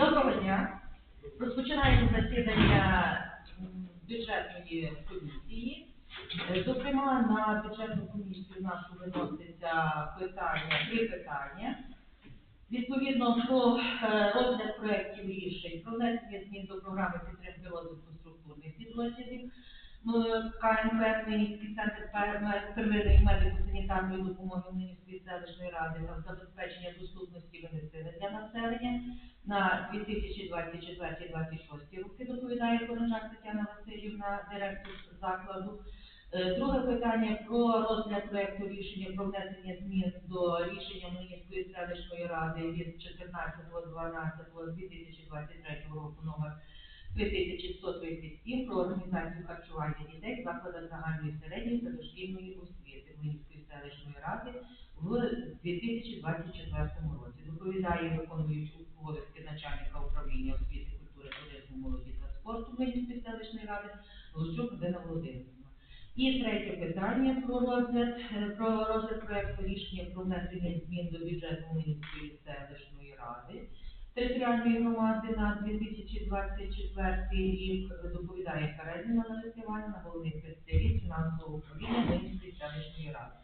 Доброго дня. Розпочинаємо засідання бюджетної комісії. Зокрема, на бюджетну комісію нашу виноситься питання, три питання. Відповідно про е, розгляд проєктів рішень про внесення змін до програми підтримки розвитку структурних підрозділів КНП Хмельницький центр пер- первинної медико-санітарної допомоги Хмельницької селищної ради та забезпечення доступності медицини для населення на 2024-2026 роки доповідає Корожак Тетяна Васильівна, директор закладу. Е, Друге питання про розгляд проекту рішення про внесення змін до рішення Хмельницької селищної ради від 14.12.2023 року номер 3137 про організацію харчування дітей в закладах загальної середньої та дошкільної освіти Хмельницької селищної ради в 2024 році. Доповідає виконуючий обов'язки начальника управління освіти, культури, туризму, молоді та спорту Хмельницької селищної ради Лучук Галина Володимирівна. І третє питання про розгляд, е, про розгляд проекту рішення про внесення змін до бюджету Хмельницької селищної ради територіальної громади на 2024 рік доповідає Кареліна Лариса Іванівна, головний спеціаліст фінансового управління Хмельницької селищної ради.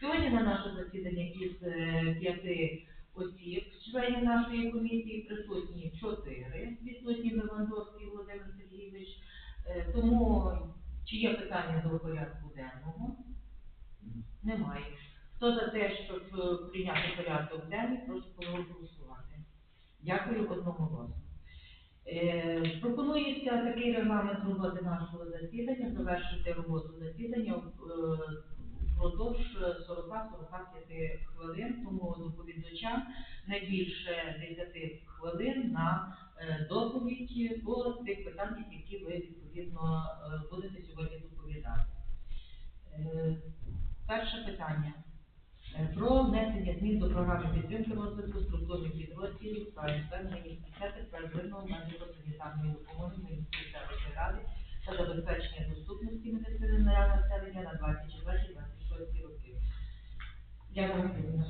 Сьогодні на наше засідання із е, п'яти осіб, членів нашої комісії, присутні чотири, відсутні Левандовський Володимир Сергійович. Е, Тому чи є питання до порядку денного? Немає. Хто за те, щоб е, прийняти порядок денний, прошу проголосувати. Дякую одноголосно. Е, пропонується такий регламент роботи нашого засідання, завершити роботу засідання е, впродовж 40-45 хвилин, тому доповідачам не більше 10 хвилин на е, доповідь по тих питаннях, які ви відповідно е, будете сьогодні доповідати. Е, Перше питання. Е, Про внесення змін до програми підтримки розвитку структурних підрозділів та інспекції центр первинного медико-санітарної допомоги селищної ради та забезпечення доступності медицини для населення на 24-26 роки. Дякую, Василівна.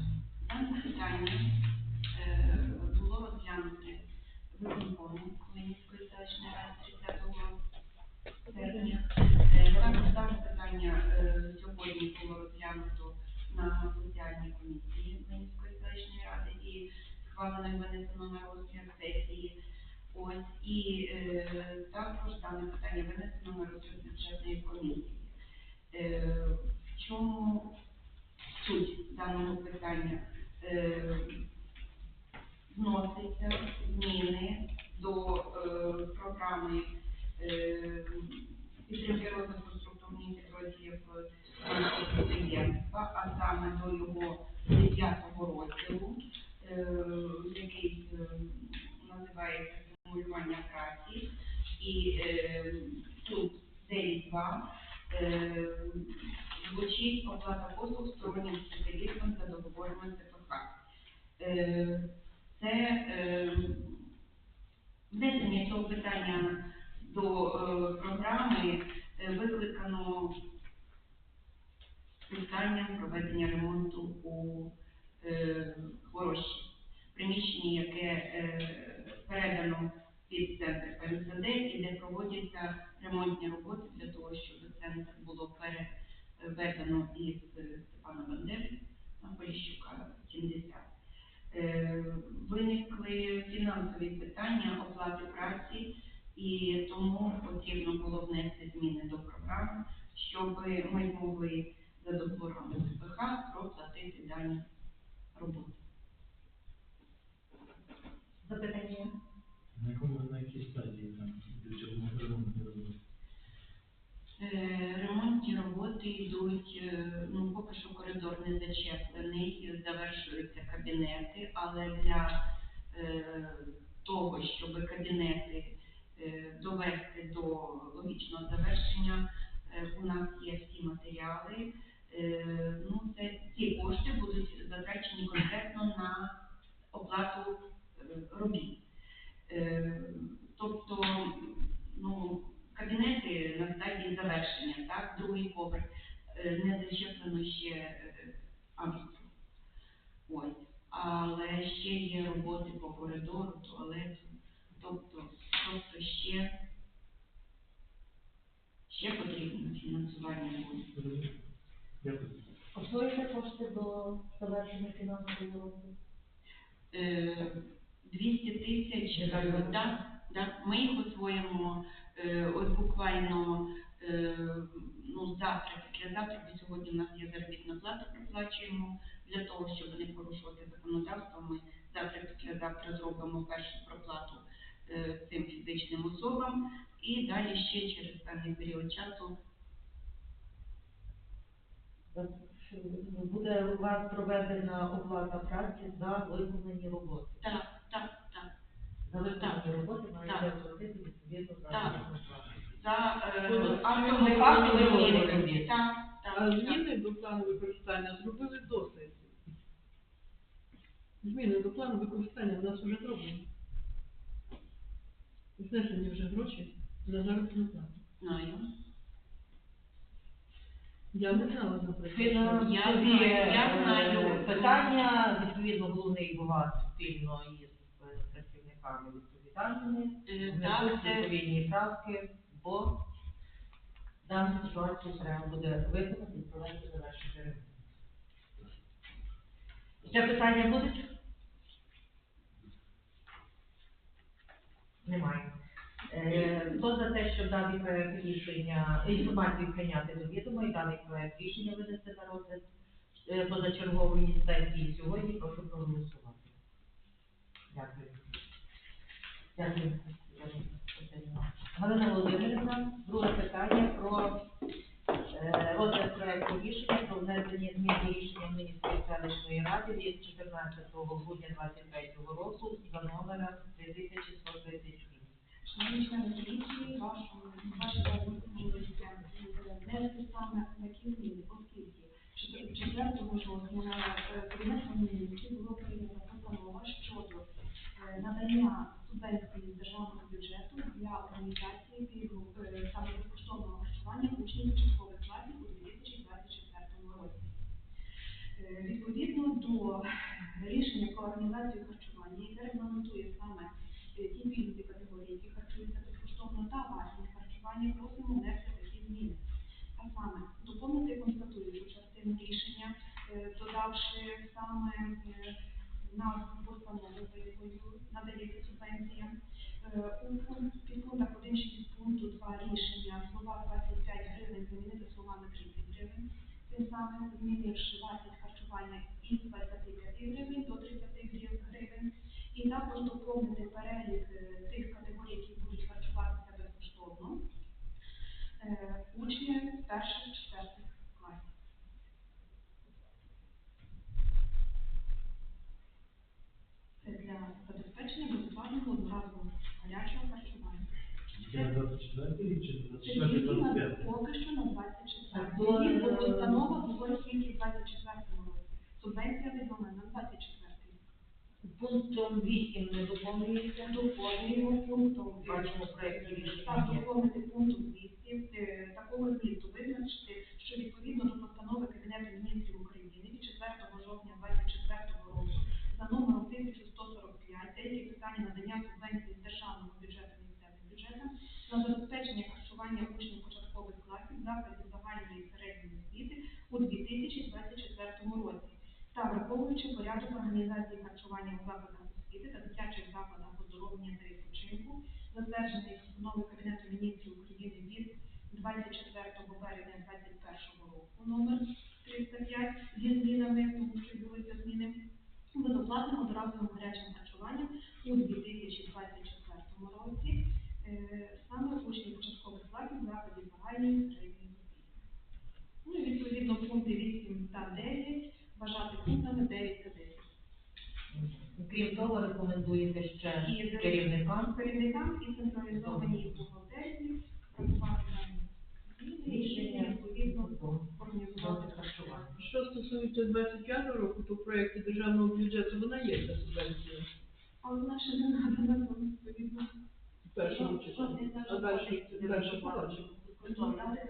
І винесено на сесії. Ось і е, також дане питання винесено на розгляд бюджетної комісії. Е, В чому суть даного питання? Е, Вносяться зміни до е, програми е, підтримки розвитку структурних підрозділів підприємства, а саме до його 9-го розділу, е, який е, називається стимулювання праці. І е, тут 9.2 е, звучить оплата послуг стороннім спеціалістам за договорами ЦПХ. Е, Це е, внесення цього питання до е, програми е, викликано питанням проведення ремонту у е, Хворощі. Приміщенні, яке е, передано під центр ПМСД і де проводяться ремонтні роботи для того, щоб центр було переведено із Степана Бандери на Поліщука 70. Е, Виникли фінансові питання оплати праці, і тому потрібно було внести зміни до програми, щоб ми могли за договорами ЦПХ проплатити дані роботи. Запитання? На якому на якій стадії там ремонтні роботи? Е, Ремонтні роботи йдуть, е, ну поки що коридор не зачеплений, завершуються кабінети, але для того, щоб кабінети е, довести до логічного завершення, е, у нас є всі матеріали. Е, ну, це ці кошти будуть затрачені конкретно на оплату е, робіт. Е, тобто, ну, кабінети на стадії завершення, так, другий поверх е, не зачеплено ще коридору, туалету, тобто, тобто ще, ще потрібно фінансування буде. Освоїться кошти до завершення фінансової роботи? Е, 200 тисяч, так, так, ми їх освоїмо е, от буквально е, ну, завтра, післязавтра, бо сьогодні у нас є заробітна плата, проплачуємо для того, щоб не порушувати законодавство. Ми завтра, післязавтра зробимо першу проплату е, цим фізичним особам і далі ще через певний період часу. Буде у вас проведена оплата праці за виконані роботи. Так, так, так. За виконані роботи маєте платити відповідно за Так. За е, ви робіт. робите. Так, так, зміни до плану використання зробили до сесії. Зміни до плану використання в нас вже зроблені. Знесені вже гроші на заробітну плату. Знаю. Я не знала, наприклад. Я знаю, я знаю. питання, відповідно, головний бухгалтер спільно із е, працівниками відповідальними Е, Так, це відповідні правки, бо дану ситуацію треба буде виконати і провести завершити ремонт. Ще питання будуть? Немає. Е, за те, щоб даний проект рішення, інформацію прийняти до відома і даний проект рішення винести на розгляд е, позачергової сесії сьогодні, прошу проголосувати. Дякую. Дякую. Галина Володимирівна, друге питання про е, розгляд проекту рішення про внесення змін до рішення Мінської селищної ради від 14 грудня 2023 року за номером 3137. Шановні члени комісії, вашу ваші пропозиція внести саме такі зміни, оскільки 4 жовтня е, Кабінетом міністрів було прийнято постанова щодо е, надання субвенції з державного бюджету для організації пільгу е, саме безкоштовного харчування учнів початкових класів у 2024 році. Е, Відповідно до рішення про організацію харчування, яке регламентує саме е, ті пільгові категорії, які харчуються безкоштовно та вартість харчування, просимо внести такі зміни. А саме доповнити констатуючу частину рішення, е, додавши саме е, назву постанови, за якою надається субвенція. Е, У пункт- підпунктах 1.6 пункту 2 рішення слова 25 гривень замінити словами 30 гривень тим самим змінивши вартість харчування із 25 гривень до 30 грив- гривень, і доповнити перелік е, тих категорій, які будуть харчуватися безкоштовно, е, учні перших четвертих класів. Це для забезпечення безоплатного одноразового гарячого харчування. Чи на 24 рік, чи на Це 24 тільки на 25 поки що на 24 то, рік, бо е, постанова говорить тільки 24 році. Субвенція відома на 24 рік. Пунктом 8 не доповнюється. Доповнюємо пунктом Бачимо проект Так, рішення. доповнити пунктом 200 е, такого змісту визначити, що відповідно до постанови Кабінету міністрів України від 4 жовтня 2024 року за номером 1145, деякі питання надання субвенції з державного бюджету місцевим бюджетам на забезпечення харчування учнів початкових класів закладів загальної і середньої освіти у 2024 році та враховуючи порядок організації харчування у закладах освіти та дитячих закладах оздоровлення та відпочинку, затверджений постановою Кабінету міністрів України від 24 березня 2021 року номер 305 зі змінами, тому що відбулися зміни, безоплатним одноразовим гарячим харчуванням у 2024 році е, саме учнів початкових класів закладів загальної середньої освіти. Ну і відповідно пункти 8 та 9 вважати пунктами 9 та 10. Крім того, рекомендуєте ще І керівникам керівникам і централізованій бухгалтерії врахувати дані рішення відповідно тобто, організувати харчування. Що стосується 25 року, то в проєкті державного бюджету вона є ця субвенція. Але наша не надана нам відповідно. Першому числі. А далі,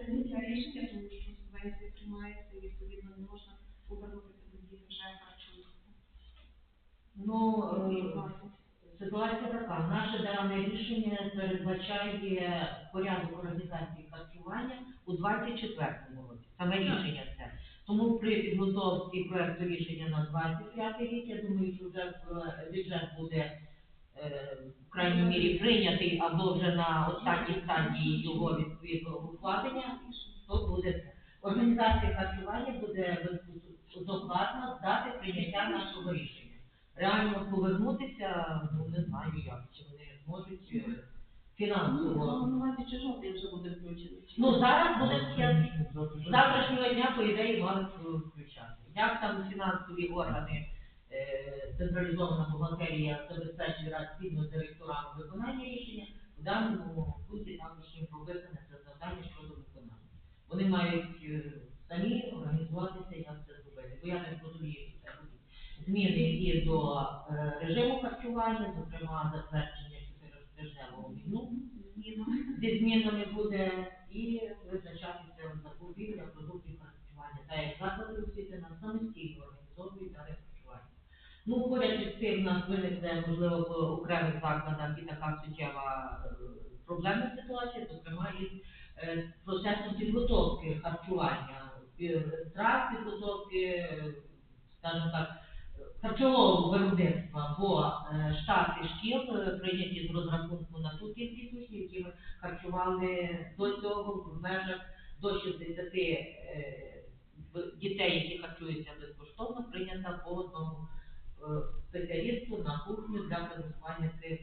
прийняття рішення, тому що субвенція приймається і відповідно не можна повернутися Ну, е, ситуація така. Наше дане рішення передбачає порядок організації харчування у 24-му році. Саме рішення це. Тому при підготовці проекту рішення на 25 рік, я думаю, що вже е, бюджет буде е, в крайній мірі прийнятий або вже на останній стадії його відповідного укладення, то буде це. Організація харчування буде безоплатно здати прийняття нашого рішення. Реально повернутися, ну не знаю як, чи вони зможуть е, фінансово. увазі чи жовтий вже буде включений. Ну зараз буде я з завтрашнього дня, по ідеї, мали включати. Як там фінансові органи, е, централізована бухгалтерія забезпечує спільно з директорами виконання рішення, в даному пункті також їм прописане це завдання щодо виконання. Вони мають е, самі організуватися, як це. Я не розумію, що це будуть зміни і до е, режиму харчування, зокрема затвердження чотиритижневого меню зі змінами буде і визначатися закупівля продуктів харчування, та як заклади освіти нам самостійно організовують дане харчування. Ну, поряд із цим в нас виникне, можливо, в окремих закладах і така суттєва е, проблемна ситуація, зокрема із е, процесом підготовки харчування, е, страх підготовки, е, скажімо так, харчового виробництва, бо е, штати шкіл прийняті з розрахунку на ту кількість учнів, які харчували до цього в межах до 60 е, дітей, які харчуються безкоштовно, прийнята по одному спеціалісту на кухню для приготування цих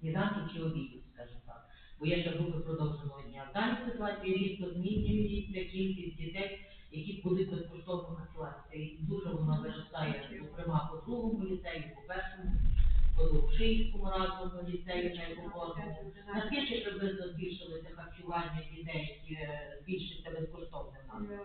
сніданків чи обідів, скажімо так. Бо ще групи продовженого дня. В даній ситуації різко змінюється кількість дітей, які будуть безкоштовно харчуватися. І дуже воно виростає, зокрема, по другому ліцею, по першому, по Довшинському разовому ліцею, кожному. Наскільки приблизно збільшилося харчування дітей, е, збільшиться нас? Е,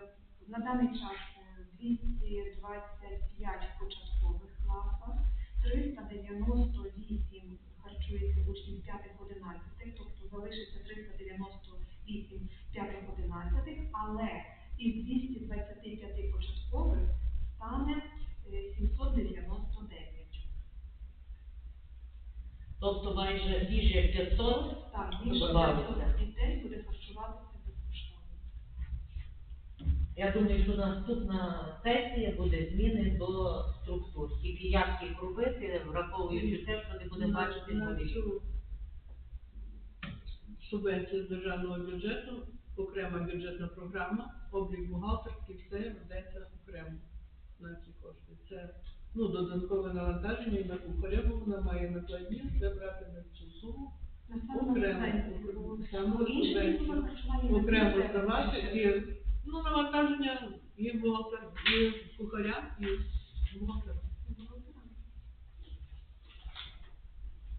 На даний час е, 225 в початкових класах, 398 харчується учнів 5-11, тобто залишиться 398 5-11, але із 225 початкових стане е, 799. Тобто майже більше 500 Так, більше Добавиться. 500 дітей буде харчуватися. Я думаю, що наступна сесія буде зміни до структур. Тільки як їх робити, враховуючи те, що не будемо бачити На нові. цю Субвенцію з державного бюджету, окрема бюджетна програма, облік бухгалтерський, все ведеться окремо на ці кошти. Це ну, додаткове навантаження і на кухаря, вона має накладні, це братиме цю суму, На окремо, не окремо здавати і ну, навантаження і бухгалтер, і кухаря, і бухгалтера.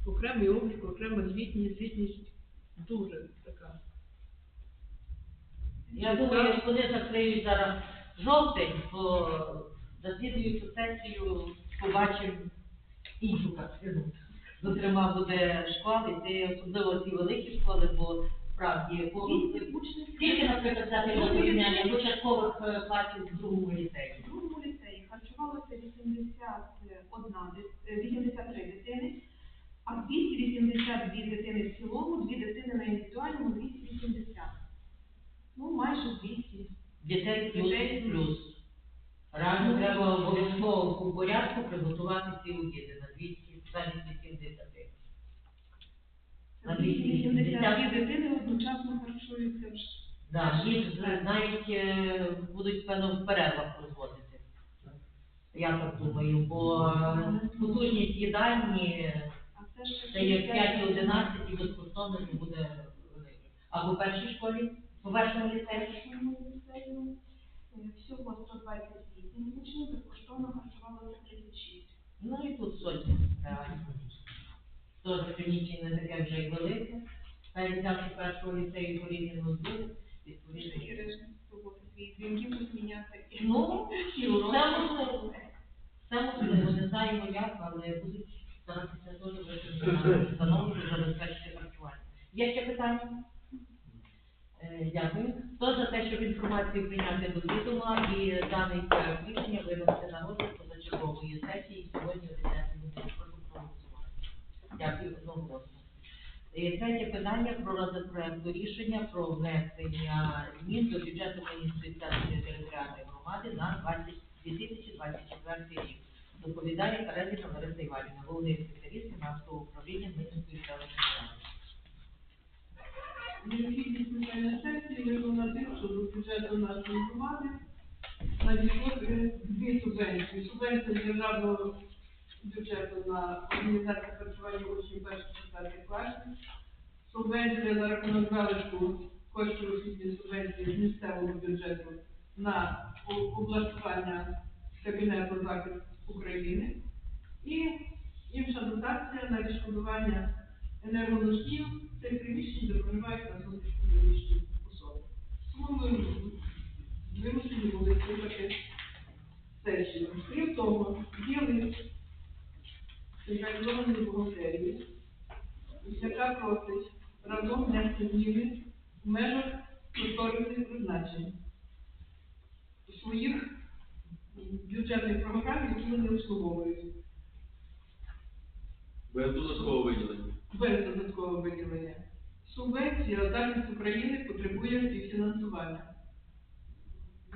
Окремий облік, окрема звітність, звітність дуже така. Я думаю, як вони закриють зараз жовтень, то засідуючу сесію побачимо іншу картину. Зокрема, буде школи, це особливо ці великі школи, бо справді бо 200 учнів. наприклад, взяти на порівняння початкових е, класів в другому ліцеї? В другому ліцеї харчувалося 81, дит- е, 83 дитини, а 282 дитини в цілому, дві дитини на індивідуальному 280. Ну, майже 200. Дітей плюс Дітей. плюс. Реально треба обов'язково у порядку приготувати ці обіди на 200, замість 80. На 282 дитини одночасно харчуються ш- Да, їх з- навіть е, будуть певно в перервах розводити. Я так думаю, бо е, потужність їдальні а це ще це є 60 5-11 і безкоштовно це буде велике. А в першій школі, в першому ліцеї? першому ліцею е, всього 128 учнів, безкоштовно харчувалося 36. Ну і тут сотні, реально. Тож приміщення не таке вже й велике. Взявши першого ліцею порівняно з другим, відповідно. Ірина, роботи свої дзвінки посміяти. Ну, і все можливо. Все можливо, не знаємо як, але будуть старатися теж встановлювати, забезпечити харчування. Є ще питання? Е, Дякую. Хто за те, щоб інформацію прийняти до відома і даний проект рішення винести на розгляд позачергової сесії сьогодні о 10 годині. Прошу проголосувати. Дякую одноголосно. Е, Третє питання про розгляд проекту рішення про внесення змін до бюджету селищної територіальної громади на 20 2024 рік. Доповідає Кареліна Лариса Іванівна, головний спеціаліст фінансового управління Хмельницької селищної ради. Необхідність звичайної сесії виконати, що до бюджету нашої громади надійшло дві субвенції. Субвенція державного бюджету на організацію харчування учнів перших четвертих класів. Субвенція за рахунок залишку коштів освітньої субвенції з місцевого бюджету на облаштування кабінету захист України. І інша дотація на відшкодування енергоносіїв цих приміщень, де проживають на внутрішньо особи. Тому ми вимушені були слухати сесію. Крім того, є лист централізованої бухгалтерії, яка просить разом внести зміни в межах кошторисних призначень своїх бюджетних програм, які вони обслуговують. Без додаткового виділення. без додаткового виділення. Субвенція захист України потребує співфінансування.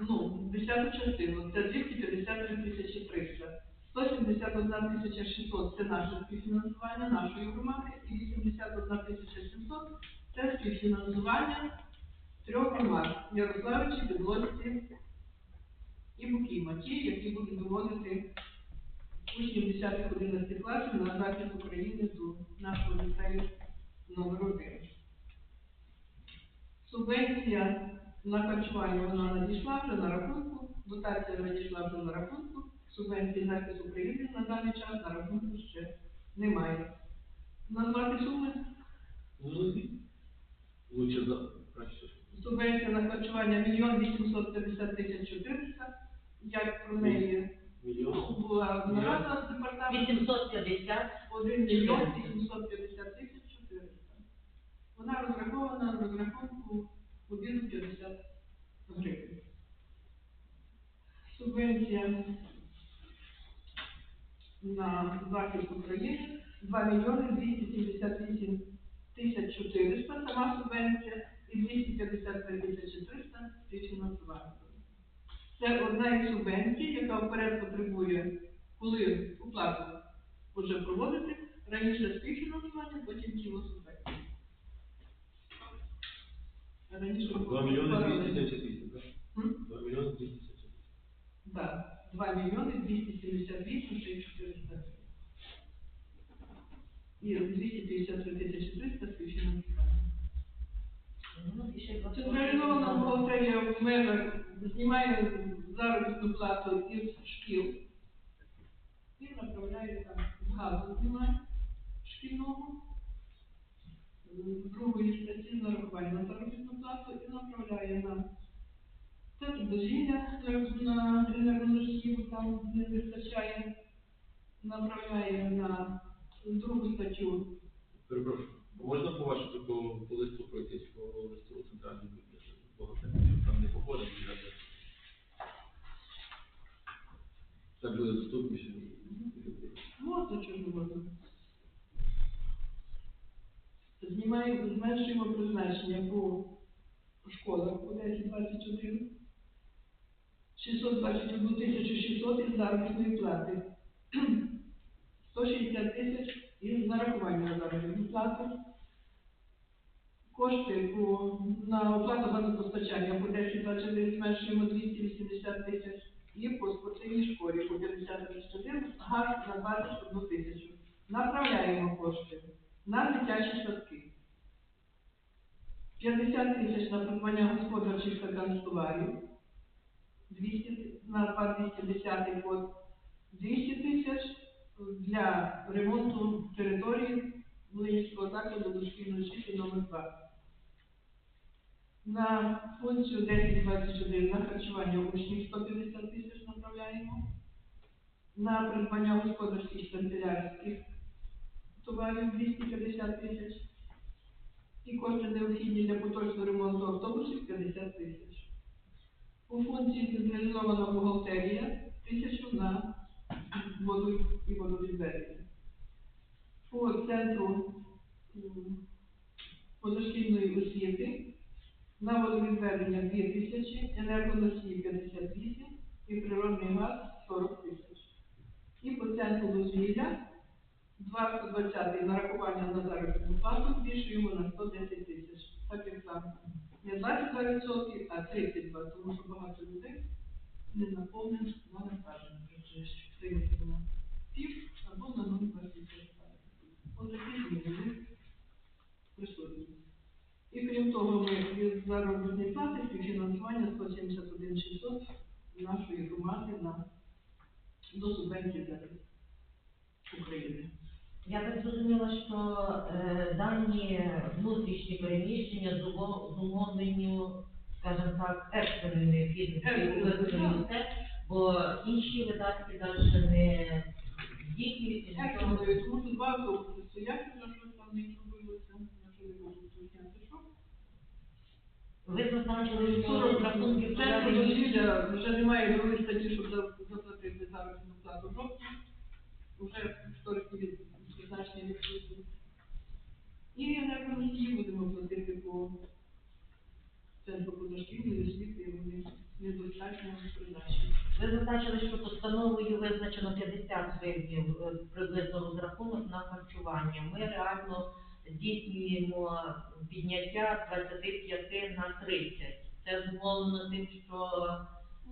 Ну, десяту частину, це 253 тисячі 300. 171 тисяча 600 – це наше співфінансування нашої громади, і 81 тисяча 700 – це співфінансування трьох громад – Ярославичі, Підлосці і Букіма, ті, які будуть доводити учнів 10-11 класів на захист України до нашого ліцею номер 1. Субвенція на харчування вона надійшла вже на рахунку, дотація надійшла вже на рахунку, субвенції захист України на даний час на рахунку ще немає. Назвати суми? Лучше за краще. Субвенція на харчування 1 850 тисяч 400. Як про неї була нарада з департаментом. 850 1 мільйон 850 тисяч 400. Вона розрахована з розрахунку 1,50 гривень. Субвенція на захист України 2 мільйони 278 тисяч 400 сама субвенція і 253 тисячі 300 співфінансування. Це одна із субвенцій, яка вперед потребує, коли оплату вже проводити, раніше співфінансування, потім тіло субвенції. Раніше 2 мільйони паралельно. 278, так? 2 мільйони 278. Так, 2 мільйони 278 ще й 400 гривень. І 253 тисячі 300 співфінансування. Ну, Централізована бухгалтерія в межах знімає заробітну плату із шкіл і направляє там в газу знімає шкільного, другої статті нарахування на заробітну плату і направляє на це дозвілля на енергоносії, там не вистачає, направляє на другу статтю Перепрошую. Можна побачити по, по листу по листу центральної бібліотеки? Там не походить бюджет. Так буде доступніше. Можна чого не можна. Знімаємо, зменшуємо призначення по школах по 1021. 621 тисячу 600 із заробітної плати. 160 тисяч із нарахування на заробітну плату. Кошти по, на оплату газопостачання по 1021 зменшуємо 280 тисяч. І по спортивній школі по 50 тисяч газ на 21 тисячу. Направляємо кошти на дитячі садки. 50 тисяч на придбання господарчих та канцтоварів, 200 на 210 код, 200 тисяч для ремонту території Волинського закладу дошкільної освіти номер 2. На функцію 1021 на харчування учнів 150 тисяч направляємо. На придбання господарських канцелярських товарів 250 тисяч. І кошти необхідні для поточного ремонту автобусів 50 тисяч. У функції централізована бухгалтерія тисячу на воду і водовідведення. По центру позашкільної освіти, на водовідведення 2 тисячі, енергоносії 58 і природний газ 40 тисяч. І по центру дозвілля 220 нарахування на заробітну плату збільшуємо на 110 тисяч. Так як там не 22%, а 32, тому що багато людей не наповнені навантаження вже прийняти на пів або на 0,25. Ось такі зміни присутні. І крім того, ми від заробітної плати співфінансування 171 600 нашої громади на до субвенції України. Я так зрозуміла, що е, дані внутрішні переміщення зумо- зумовлені, скажімо так, екстреною необхідністю Екстреною, бо інші видатки далі не здійснюються, нічого. це можливо? Тому що два автобуси стоять, вже щось там не зробилося, я вже не можу зрозуміти, що. Ви зазначили, що розрахунки проведені. дозвілля вже немає другої статті, щоб за- заплатити заробітну плату. Жовтні вже кошторисні від призначення відсутні. І енергоносії будемо платити по центру позашкільної освіти, і вони недостатньо призначені. Ви зазначили, що постановою визначено 50 гривень приблизно розрахунок на харчування. Ми реально здійснюємо підняття з 25 на 30. Це зумовлено тим, що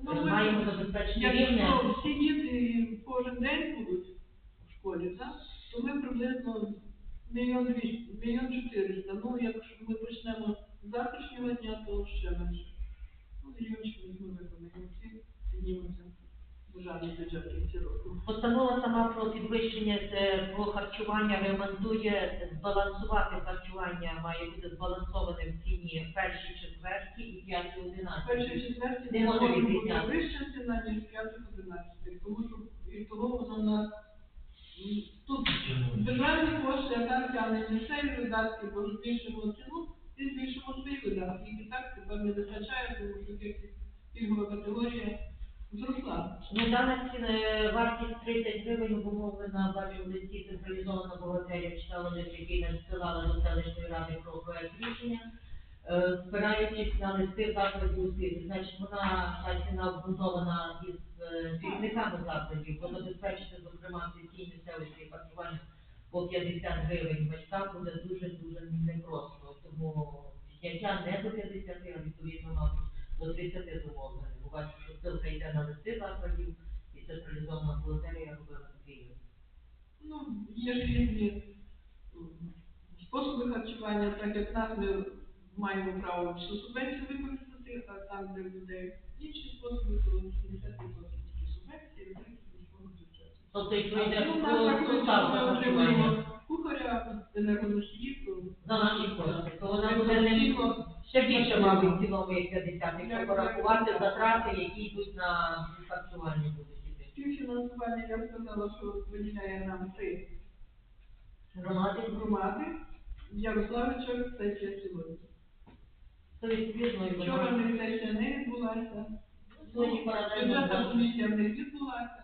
Ну, е, ми- маємо забезпечення рівня. Якщо всі діти кожен день будуть в школі, так, то ми приблизно мільйон двісті, мільйон чотириста. Ну, якщо ми почнемо з завтрашнього дня, то ще менше. Ну, мільйончик ми виконаємо всі, піднімемося державний бюджет кінці року. Постанова сама про підвищення про харчування рекомендує збалансувати харчування, має бути збалансоване в ціні першій четверті і п'ятій одинадцятій. Перший четвертий Не може відрізняти. вища ціна, ніж п'ятий одинадцятий, тому що і того воно на тут державні кошти, а там тягне місцеві видатки, бо збільшимо ціну і збільшимо свої видатки. І так тепер не вистачає, тому що пільгова категорія зросла. Ну, дана ціна, е, вартість 30 гривень обумовлена, бачу, в листі централізована бухгалтерія читала лист, який надсилала до селищної ради про проект рішення, спираючись на листи закладів освіти. Значить, вона, та ціна обґрунтована із е, керівниками закладів, бо забезпечити, зокрема, в сільській місцевості харчування по 50 гривень батькам буде дуже-дуже непросто. Тому підняття не до 50, а відповідно, до 30 зумовлено. Бо бачу, що ссылка йде на листи закладів, і централізована бухгалтерія робила такий лист. Ну, є ж різні способи харчування, так як нас маємо право всю субвенцію використати, а там, де людей інші способи, то 70% тільки субвенції, 30% міського бюджету. Тобто, якщо йде ну, про поставку що ми харчування отримуємо кухаря, енергоносії, то за наші кошти, то вона буде не ще більше, мабуть, в 50, якщо порахувати затрати, які йдуть на харчування будуть іти. співфінансування, я сказала, що виділяє нам три Громади, громади. Ярославича сесія сьогодні. То відповідно і Вчора вона. них сесія не відбулася. Бюджетна комісія них відбулася.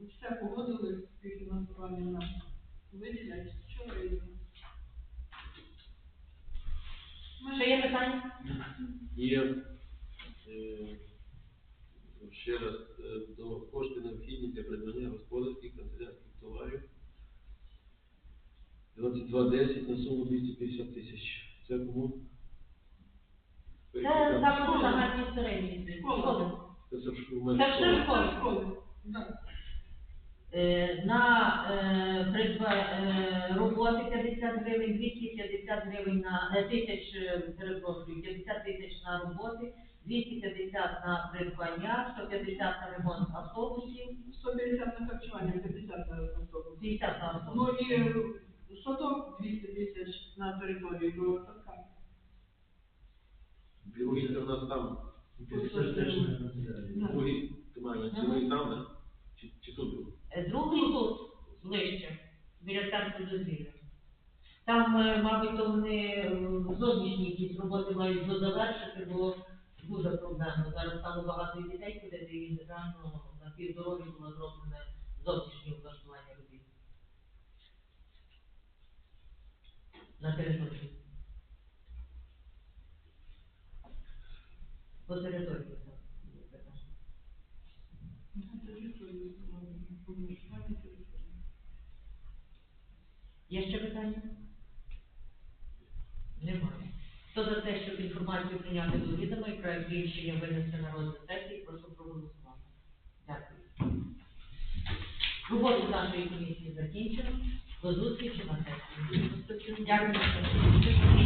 Все погодили співфінансування нам. Виділять вчора і. Ще є питання? Є е, ще раз е, до кошти необхідні для придбання господарських канцелярських товарів 2210 на суму 250 тисяч. Це кому? Це середньої Школа. Це все в ш- в Це все. Да. Е, На е, е, роботи 50 гривень, 250 гривень на е, тисяч, е, перепрошую, 50 тисяч на роботи, 250 на придбання, 150 на ремонт автобусів, 150 на харчування, 50 на автобус. 50 на Ну і садок 200 тисяч на території другого садка. Другий це в нас там. Другий, ти маєш там, да? Чи, чи тут другий? Е, Другий тут, ближче, біля центру дозвілля. Там, е, мабуть, то вони е, зовнішні якісь роботи мають дозавершити, бо дуже проблемно. Зараз там багато дітей ходити і реально на півдороги було зроблене зовнішнє влаштування робіт. На території. По території. так, є ще питання? Немає. Хто за те, щоб інформацію прийняти до відома і проект рішення винести на розгляд сесії, прошу проголосувати. Дякую. Роботу нашої комісії закінчено. До зустрічі на сесії. Дякую.